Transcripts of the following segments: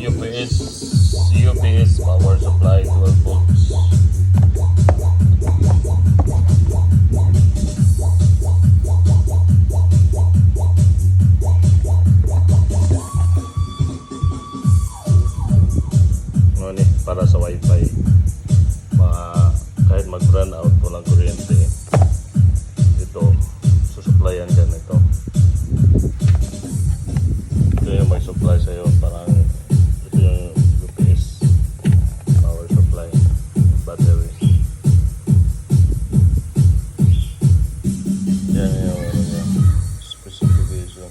UPS UPS power supply 12 volts. Ano para sa wifi. Supply sa'yo. Parang ito yung UPS power supply battery. Yan yung ano niya. Specification.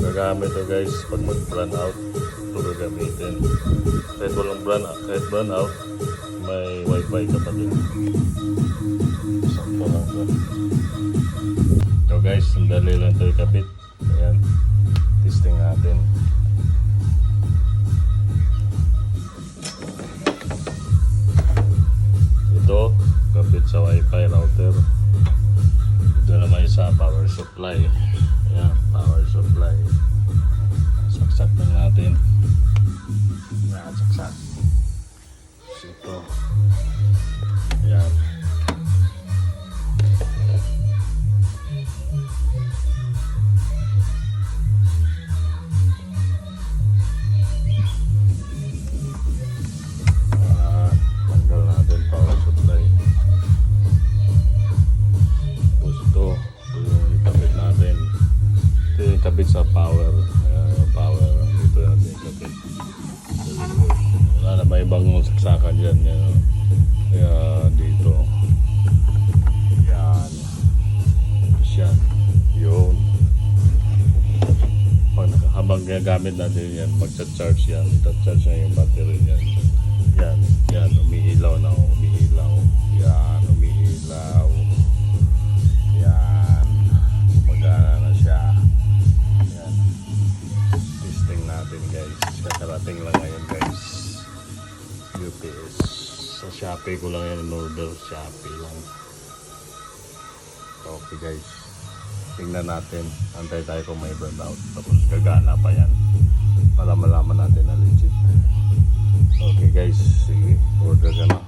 Gagamit to guys pag mag-run out. Ito gagamitin. Kahit walang run kahit run out, may wifi ka pa din. Sakto lang to. Sandali lang ito ikabit. Ayan. Testing natin. Ito, kabit sa wifi router. Ito naman isa power supply. Ayan, power supply. Saksak lang natin. Ayan, saksak. Ito. Ayan. Ikabit sa power. Yung power. Dito natin ikabit. Wala na may ibang saksakan dyan. Yan. Kaya dito. Yan. Yan. Yun. Pag habang ginagamit natin yan, magcha-charge yan. Ita-charge na yung battery yan. Yan. Kakarating lang ngayon guys. UPS. Sa Shopee ko lang yan in-order. Shopee lang. Okay guys. Tingnan natin. Antay tayo kung may burnout. Tapos gagana pa yan. Para malaman natin na legit. Okay guys. Sige. Order ka na.